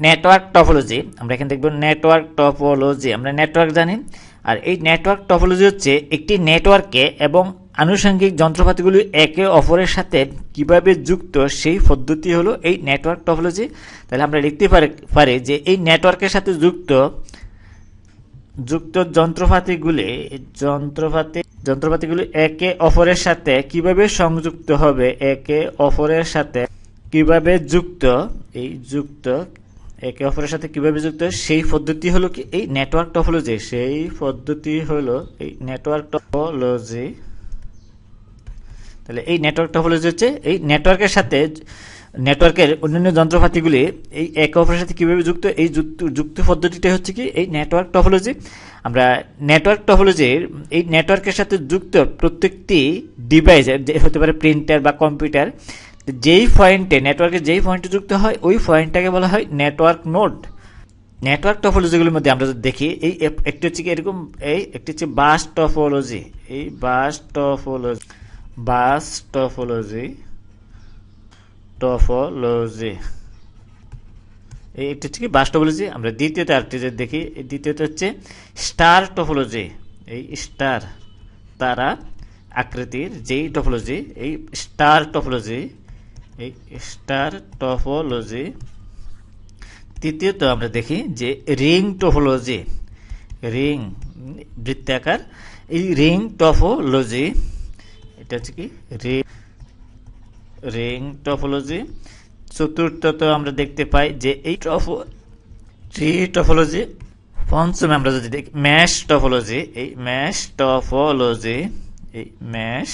Network topology আমরা এখানে দেখব নেটওয়ার্ক টপোলজি আমরা নেটওয়ার্ক জানি, আর এই নেটওয়ার্ক টপোলজি হচ্ছে একটি নেটওয়ার্কে এবং আনুষঙ্গিক যন্ত্রপাতিগুলি একে অপরের সাথে কীভাবে যুক্ত সেই পদ্ধতি হলো এই নেটওয়ার্ক টপোলজি তাহলে আমরা লিখতে পারি যে এই নেটওয়ার্কের সাথে যুক্ত যুক্ত যন্ত্রপাতিগুলি, যন্ত্রপাতি, যন্ত্রপাতিগুলি একে অপরের সাথে কীভাবে সংযুক্ত হবে, একে অপরের সাথে কীভাবে যুক্ত, এই যুক্ত একে অপরের সাথে কীভাবে যুক্ত হয়? সেই পদ্ধতি হলো কি? এই নেটওয়ার্ক টপোলজি সেই পদ্ধতি হলো এই নেটওয়ার্ক টপোলজি তাহলে এই নেটওয়ার্ক টপোলজি হচ্ছে এই নেটওয়ার্কের সাথে নেটওয়ার্কের অন্যান্য যন্ত্রপাতিগুলি এই একে অপরের সাথে কীভাবে যুক্ত এই যুক্ত যুক্ত পদ্ধতিটা হচ্ছে কি? এই নেটওয়ার্ক টপোলজি আমরা নেটওয়ার্ক টপোলজির এই নেটওয়ার্কের সাথে যুক্ত প্রত্যেকটি ডিভাইস হতে পারে প্রিন্টার বা কম্পিউটার যেই পয়েন্টে নেটওয়ার্কে যেই পয়েন্টে যুক্ত হয়, ওই পয়েন্টটাকে বলা হয় নেটওয়ার্ক নোড নেটওয়ার্ক টপোলজিগুলির মধ্যে আমরা যদি দেখি, এই একটি হচ্ছে কি এরকম, এই একটি হচ্ছে বাস টপোলজি এই bus topology bus topology topology এই একটি হচ্ছে কি বাস টপোলজি আমরা দ্বিতীয়তে আরেকটি যে দেখি দ্বিতীয়তে হচ্ছে স্টার টপোলজি এই স্টার তারা আকৃতির যেই টপোলজি এই স্টার টপোলজি এই স্টার টপোলজি। তৃতীয়ত আমরা দেখি যে রিং টপোলজি, রিং বৃত্তাকার। এই রিং টপোলজি, এটা হচ্ছে কি? Ring ring topology. চতুর্থত আমরা দেখতে পাই যে এই টপো ট্রি টপোলজি, পঞ্চমে আমরা যদি দেখি, ম্যাশ টপোলজি, এই ম্যাশ টপোলজি, এই ম্যাশ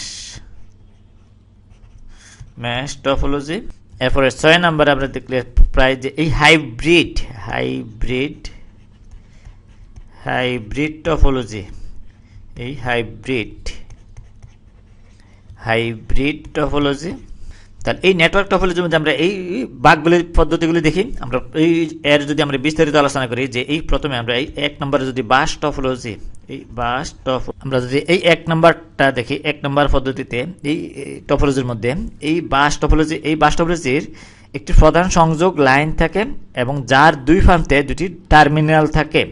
ম্যাশ টপোলজি এরপরে ছয় নাম্বার আমরা দেখলে প্রায় যে এই হাইব্রিড হাইব্রিড হাইব্রিড টপোলজি এই হাইব্রিড হাইব্রিড টপোলজি তাহলে এই নেটওয়ার্ক টপোলজির মধ্যে আমরা এই বাঘগুলির পদ্ধতিগুলি দেখি। আমরা এই এর যদি আমরা বিস্তারিত আলোচনা করি যে এই প্রথমে আমরা এই এক নম্বরে যদি বাস টপোলজি এই বাস টপ আমরা যদি এই এক নম্বরটা দেখি, এক নম্বর পদ্ধতিতে এই টপোলজির মধ্যে, এই বাস টপোলজি এই বাস টপোলজির একটি প্রধান সংযোগ লাইন থাকে এবং যার দুই প্রান্তে দুটি টার্মিনাল থাকে।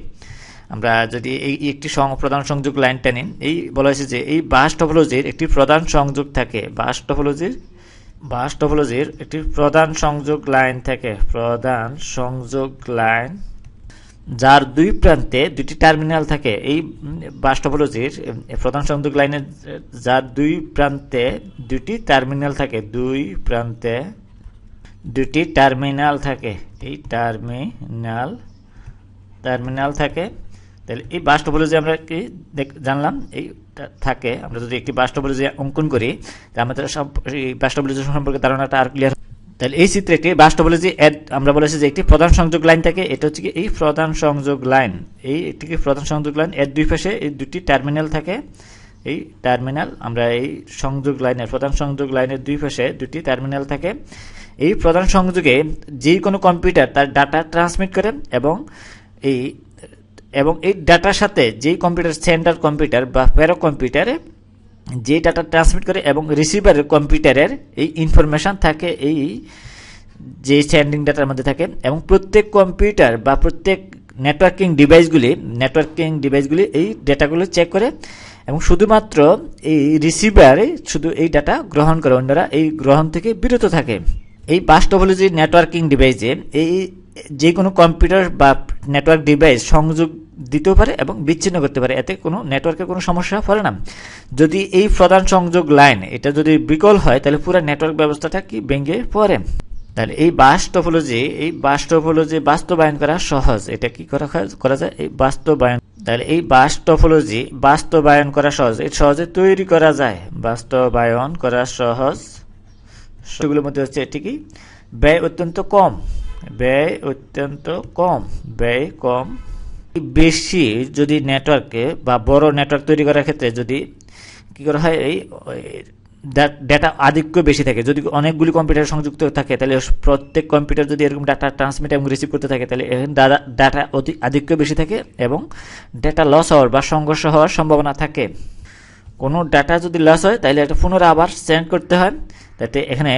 আমরা যদি এই একটি প্রধান সংযোগ লাইনটা নিন এই বলা হয়েছে যে এই বাস টপোলজির একটি প্রধান সংযোগ থাকে। বাস টপোলজির বাস টপোলজির একটি প্রধান সংযোগ লাইন থাকে, প্রধান সংযোগ লাইন, যার দুই প্রান্তে দুটি টার্মিনাল থাকে। এই বাস টপোলজির প্রধান সংযোগ লাইনের যার দুই প্রান্তে দুটি টার্মিনাল থাকে, দুই প্রান্তে দুটি টার্মিনাল থাকে। এই টার্মিনাল টার্মিনাল থাকে। তাহলে এই বাস টপোলজি আমরা কি জানলাম এই থাকে। আমরা যদি একটি বাস টপোলজি অঙ্কন করি তাহলে আমাদের সব এই বাস সম্পর্কে ধারণাটা আর ক্লিয়ার তাহলে এই চিত্রে একটি বাস এড আমরা বলেছি যে একটি প্রধান সংযোগ লাইন থাকে, এটা হচ্ছে কি এই প্রধান সংযোগ লাইন এই একটি প্রধান সংযোগ লাইন এর দুই পাশে এই দুটি টার্মিনাল থাকে। এই টার্মিনাল আমরা এই সংযোগ লাইনের প্রধান সংযোগ লাইনের দুই পাশে দুটি টার্মিনাল থাকে। এই প্রধান সংযোগে যে কোনো কম্পিউটার তার ডাটা ট্রান্সমিট করে এবং এই এবং এই ডাটার সাথে যেই কম্পিউটার সেন্টার কম্পিউটার বা প্যারো কম্পিউটারে যে ডাটা ট্রান্সমিট করে এবং রিসিভারের কম্পিউটারের এই ইনফরমেশন থাকে, এই যে স্ট্যান্ডিং ডাটার মধ্যে থাকে এবং প্রত্যেক কম্পিউটার বা প্রত্যেক নেটওয়ার্কিং ডিভাইসগুলি নেটওয়ার্কিং ডিভাইসগুলি এই ডেটাগুলো চেক করে এবং শুধুমাত্র এই রিসিভারে শুধু এই ডাটা গ্রহণ করে অন্যরা, এই গ্রহণ থেকে বিরত থাকে। এই বাস টপোলজি নেটওয়ার্কিং ডিভাইসে এই যে কোনো কম্পিউটার বা নেটওয়ার্ক ডিভাইস সংযোগ দিতেও পারে এবং বিচ্ছিন্ন করতে পারে। এতে কোনো নেটওয়ার্কে কোনো সমস্যা পড়ে না। যদি এই প্রধান সংযোগ লাইন, এটা যদি বিকল হয়, তাহলে পুরো নেটওয়ার্ক ব্যবস্থাটা কি ভেঙে পড়ে? তাহলে এই বাস টপোলজি এই বাস টপোলজি বাস্তবায়ন করা সহজ। এটা কি করা করা যায়? এই বাস্তবায়ন। তাহলে এই বাস টপোলজি বাস্তবায়ন করা সহজ। এই সহজে তৈরি করা যায়। বাস্তবায়ন করা সহজ। সেগুলোর মধ্যে হচ্ছে এটি কি? ব্যয় অত্যন্ত কম। ব্যয় অত্যন্ত কম। ব্যয় কম। বেশি যদি নেটওয়ার্কে বা বড় নেটওয়ার্ক তৈরি করার ক্ষেত্রে যদি কি করা হয়, এই ডাটা আধিক্য বেশি থাকে। যদি অনেকগুলি কম্পিউটার সংযুক্ত থাকে, তাহলে প্রত্যেক কম্পিউটার যদি এরকম ডাটা ট্রান্সমিট এবং রিসিভ করতে থাকে, তাহলে ডাটা অধিক আধিক্য বেশি থাকে এবং ডাটা লস হওয়ার বা সংঘর্ষ হওয়ার সম্ভাবনা থাকে। কোনো ডাটা যদি লস হয়, তাহলে এটা পুনরায় আবার সেন্ড করতে হয়। তাতে এখানে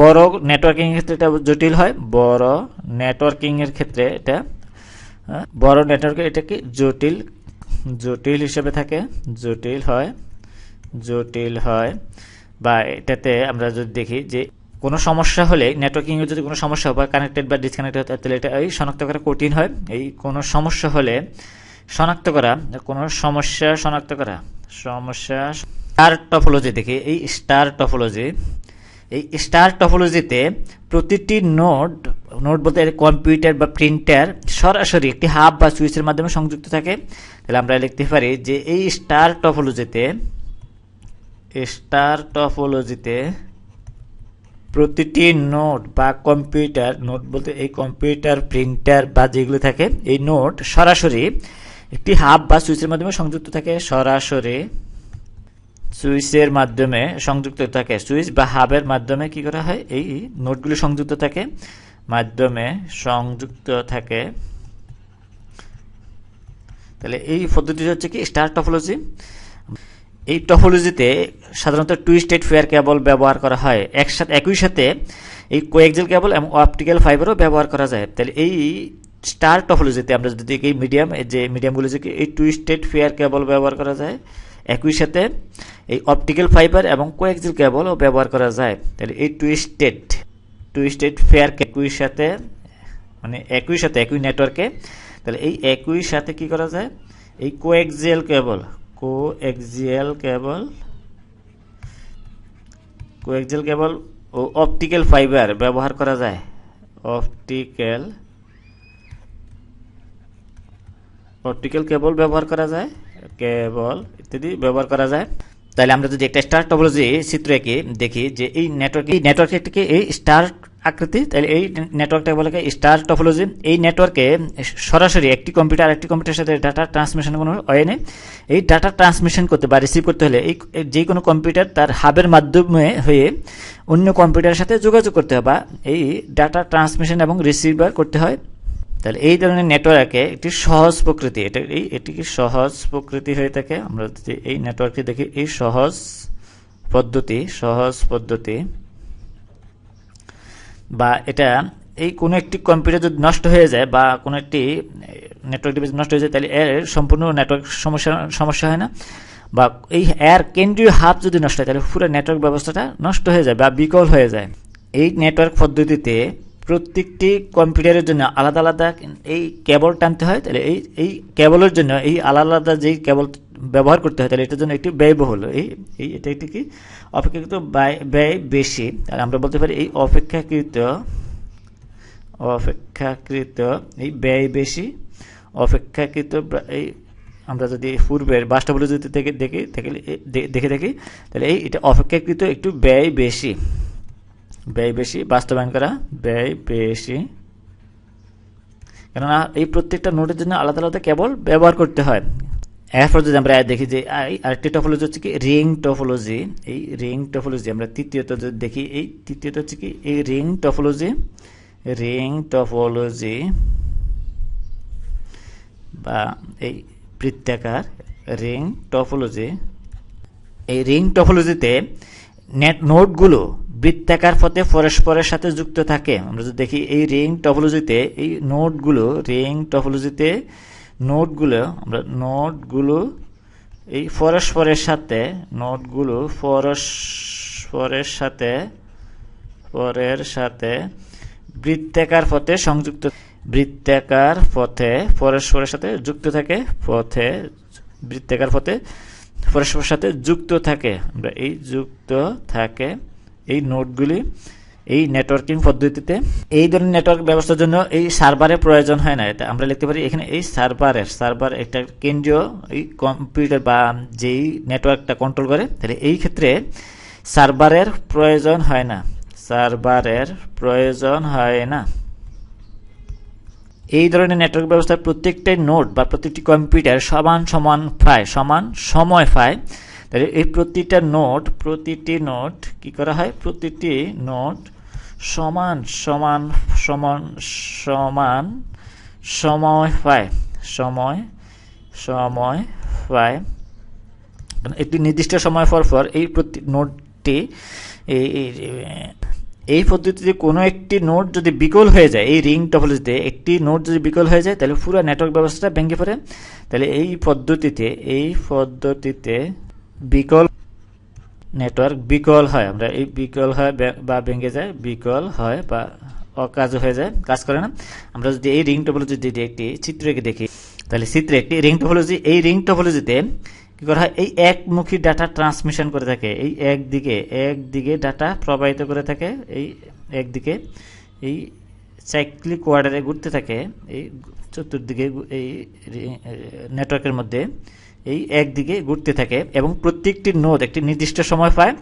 বড় নেটওয়ার্কিং এর ক্ষেত্রে এটা জটিল হয়, বড় নেটওয়ার্কিং এর ক্ষেত্রে এটা বড় নেটওয়ার্কে এটা কি জটিল জটিল হিসেবে থাকে, জটিল হয় জটিল হয়। বা এটাতে আমরা যদি দেখি যে কোনো সমস্যা হলে নেটওয়ার্কিং এর যদি কোনো সমস্যা হয় বা কানেক্টেড বা ডিসকানেক্টেড হয়, তাহলে এটা এই শনাক্ত করা কঠিন হয়। এই কোনো সমস্যা হলে শনাক্ত করা, কোনো সমস্যা শনাক্ত করা, সমস্যা স্টার টপোলজি দেখি, এই স্টার টপোলজি এই স্টার টপোলজিতে প্রতিটি নোড নোড বলতে কম্পিউটার বা প্রিন্টার সরাসরি একটি হাব বা সুইচের মাধ্যমে সংযুক্ত থাকে। তাহলে আমরা লিখতে পারি যে এই স্টার টপোলজিতে স্টার টপোলজিতে প্রতিটি নোট বা কম্পিউটার নোট বলতে এই কম্পিউটার, প্রিন্টার বা যেগুলো থাকে, এই নোট সরাসরি একটি হাব বা সুইচের মাধ্যমে সংযুক্ত থাকে। সরাসরি সুইচের মাধ্যমে সংযুক্ত থাকে সুইচ বা হাবের মাধ্যমে কি করা হয়? এই নোটগুলি সংযুক্ত থাকে মাধ্যমে সংযুক্ত থাকে তাহলে এই পদ্ধতিটি হচ্ছে কি? Star topology. এই টপোলজিতে সাধারণত টুইস্টেড ফেয়ার কেবল ব্যবহার করা হয়। একসাথে, একই সাথে এই কোয়েকজেল কেবল এবং অপটিক্যাল ফাইবারও ব্যবহার করা যায়। তাহলে এই স্টার টপোলজিতে আমরা যদি এই মিডিয়াম যে মিডিয়ামগুলো যে এই টুইস্টেড ফেয়ার কেবল ব্যবহার করা যায়। একই সাথে এই অপটিক্যাল ফাইবার এবং কোয়েকজেল কেবলও ব্যবহার করা যায়। তাহলে এই টুইস্টেড টুইস্টেড ফেয়ার একই সাথে মানে একই সাথে একই নেটওয়ার্কে তাহলে এই একই সাথে কি করা যায়? এই coaxial cable coaxial cable coaxial cable ও অপটিক্যাল ফাইবার ব্যবহার করা যায়। অপটিক্যাল অপটিক্যাল কেবল ব্যবহার করা যায়। কেবল ইত্যাদি ব্যবহার করা যায়। তাহলে আমরা যদি একটা স্টার টপোলজি চিত্র এঁকে দেখি যে এই নেটওয়ার্ক এই নেটওয়ার্কটিকে এই স্টার আকৃতি তাহলে এই নেটওয়ার্কটাকে বলে স্টার টপোলজি এই নেটওয়ার্কে সরাসরি একটি কম্পিউটার আরেকটি কম্পিউটারের সাথে ডাটা ট্রান্সমিশন কোনো হয় নেই এই ডাটা ট্রান্সমিশন করতে বা রিসিভ করতে হলে এই, যে কোনো কম্পিউটার তার হাবের মাধ্যমে হয়ে অন্য কম্পিউটারের সাথে যোগাযোগ করতে হয় বা এই ডাটা ট্রান্সমিশন এবং রিসিভার করতে হয়। তাহলে এই ধরনের নেটওয়ার্কে একটি সহজ প্রকৃতি, এটা এই, এটি কি সহজ প্রকৃতি হয়ে থাকে? আমরা যদি এই নেটওয়ার্কটি দেখি, এই সহজ পদ্ধতি সহজ পদ্ধতি, বা এটা এই কোনো একটি কম্পিউটার যদি নষ্ট হয়ে যায় বা কোনো একটি নেটওয়ার্ক ডিভাইস নষ্ট হয়ে যায়, তাহলে এর সম্পূর্ণ নেটওয়ার্ক সমস্যা সমস্যা হয় না। বা এই এর কেন্দ্রীয় হাব যদি নষ্ট হয়, তাহলে পুরো নেটওয়ার্ক ব্যবস্থাটা নষ্ট হয়ে যায় বা বিকল হয়ে যায়। এই নেটওয়ার্ক পদ্ধতিতে প্রত্যেকটি কম্পিউটারের জন্য আলাদা আলাদা এই কেবল টানতে হয়, তাহলে এই এই কেবলের জন্য এই আলাদা আলাদা যেই কেবল ব্যবহার করতে হয়, তাহলে এটার জন্য একটি ব্যয়বহুল। এই এই, এটা একটি কি? অপেক্ষাকৃত ব্যয় বেশি। তাহলে আমরা বলতে পারি এই অপেক্ষাকৃত অপেক্ষাকৃত, এই ব্যয় বেশি, অপেক্ষাকৃত এই আমরা যদি পূর্বের বাস্তবগুলো যদি থেকে দেখি, দেখে, দেখি তাহলে এই এটা অপেক্ষাকৃত একটু ব্যয় বেশি। ব্যয় বেশি, বাস্তবায়ন করা ব্যয় বেশি। কেননা, এই প্রত্যেকটা নোটের জন্য আলাদা আলাদা কেবল ব্যবহার করতে হয়। এরপর যদি আমরা দেখি যে আরেকটি টপোলজি হচ্ছে কি, রিং টপোলজি। এই রিং টপোলজি, আমরা তৃতীয়ত যদি দেখি, এই তৃতীয়ত হচ্ছে কি, এই রিং টপোলজি রিং টপোলজি বা এই বৃত্তাকার রিং টপোলজি। এই রিং টপোলজিতে নেট নোটগুলো বৃত্তাকার পথে পরস্পরের সাথে যুক্ত থাকে। আমরা যদি দেখি এই রিং টপোলজিতে, এই নোটগুলো রিং টপোলজিতে নোটগুলো আমরা নোটগুলো এই পরস্পরের সাথে নোটগুলো পরস্পরের সাথে, পরের সাথে বৃত্তাকার পথে সংযুক্ত বৃত্তাকার পথে পরস্পরের সাথে যুক্ত থাকে, পথে বৃত্তাকার পথে পরস্পরের সাথে যুক্ত থাকে। আমরা এই যুক্ত থাকে। এই নোটগুলি, এই নেটওয়ার্কিং পদ্ধতিতে, এই ধরনের নেটওয়ার্ক ব্যবস্থার জন্য এই সার্ভারের প্রয়োজন হয় না এটা। আমরা লিখতে পারি এখানে এই সার্ভারের সার্ভার একটা কেন্দ্রীয় এই কম্পিউটার বা যেই নেটওয়ার্কটা কন্ট্রোল করে, তাহলে এই ক্ষেত্রে সার্ভারের প্রয়োজন হয় না। সার্ভারের প্রয়োজন হয় না। এই ধরনের নেটওয়ার্ক ব্যবস্থার প্রত্যেকটাই নোট বা প্রত্যেকটি কম্পিউটার সমান সমান পায়, সমান সময় পায়। তাহলে এই প্রতিটা নোট, প্রতিটি নোট কি করা হয়? প্রতিটি নোট সমান সমান সমান সমান, সময় পায়। সময় সময় পায়। একটি নির্দিষ্ট সময় পর পর এই প্রতি, নোটটি এই পদ্ধতিতে কোনো একটি নোট যদি বিকল হয়ে যায়, এই রিং টপোলজিতে একটি নোট যদি বিকল হয়ে যায়, তাহলে পুরো নেটওয়ার্ক ব্যবস্থাটা ভেঙে পড়ে। তাহলে এই পদ্ধতিতে এই পদ্ধতিতে বিকল নেটওয়ার্ক বিকল হয়। আমরা এই বিকল হয় বা ভেঙে যায়, বিকল হয় বা অকাজ হয়ে যায়, কাজ করে না। আমরা যদি এই রিং টপোলজি যদি একটি চিত্র এঁকে দেখি, তাহলে চিত্রে একটি রিং টপোলজি এই রিং টপোলজিতে কি করা হয়? এই একমুখী ডাটা ট্রান্সমিশন করে থাকে। এই একদিকে একদিকে ডাটা প্রবাহিত করে থাকে, এই একদিকে, এই সাইক্লিক ওয়ার্ডারে ঘুরতে থাকে, এই চতুর্দিকে এই নেটওয়ার্কের মধ্যে। এই একদিকে ঘুরতে থাকে এবং প্রত্যেকটি নোড একটি নির্দিষ্ট সময় পায়।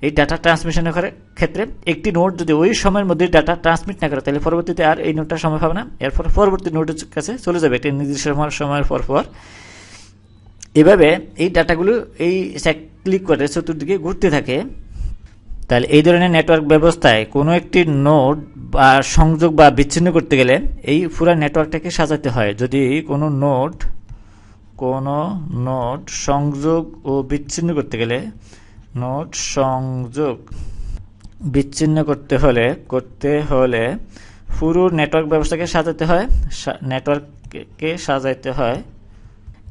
এই ডাটা ট্রান্সমিশনের ক্ষেত্রে- একটি নোড যদি ওই সময়ের মধ্যে ডাটা ট্রান্সমিট না করে, তাহলে পরবর্তীতে আর এই নোটটা সময় পাবে না। এরপর পরবর্তী নোটের কাছে চলে যাবে একটি নির্দিষ্ট সময়- সময়ের পর পর। এভাবে এই ডাটাগুলো এই ক্লিক করে চতুর্দিকে ঘুরতে থাকে। তাহলে এই ধরনের নেটওয়ার্ক ব্যবস্থায় কোনো একটি নোড বা সংযোগ বা বিচ্ছিন্ন করতে গেলে এই পুরো নেটওয়ার্কটাকে সাজাতে হয়। যদি কোনো নোড কোনো নোট সংযোগ ও বিচ্ছিন্ন করতে গেলে নোট সংযোগ বিচ্ছিন্ন করতে হলে করতে হলে পুরো নেটওয়ার্ক ব্যবস্থাকে সাজাতে হয় নেটওয়ার্ককে সাজাইতে হয়।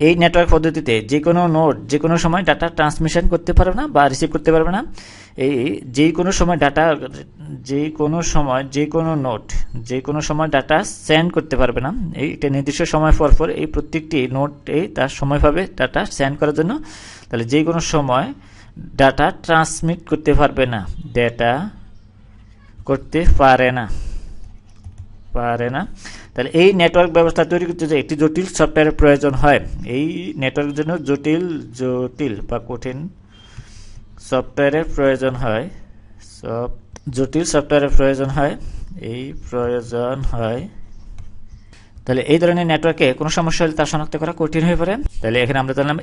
এই নেটওয়ার্ক পদ্ধতিতে যে কোনো নোড যে কোনো সময় ডাটা ট্রান্সমিশন করতে পারবে না বা রিসিভ করতে পারবে না। এই যে কোনো সময় ডাটা যে কোনো সময় যে কোনো নোট যে কোনো সময় ডাটা সেন্ড করতে পারবে না। এই একটা নির্দিষ্ট সময় পর পর এই প্রত্যেকটি এই তার সময় পাবে ডাটা সেন্ড করার জন্য তাহলে যে কোনো সময় ডাটা ট্রান্সমিট করতে পারবে না। ডেটা করতে পারে না। পারে না। তাহলে এই নেটওয়ার্ক ব্যবস্থা তৈরি করতে যে একটি জটিল সফটওয়্যারের প্রয়োজন হয়, এই নেটওয়ার্কের জন্য জটিল জটিল বা কঠিন সফটওয়্যারের প্রয়োজন হয়, সব জটিল সফটওয়্যারের প্রয়োজন হয়, এই প্রয়োজন হয়। তাহলে এই ধরনের নেটওয়ার্কে কোনো সমস্যা হলে তা শনাক্ত করা কঠিন হয়ে পড়ে। তাহলে এখানে আমরা জানলাম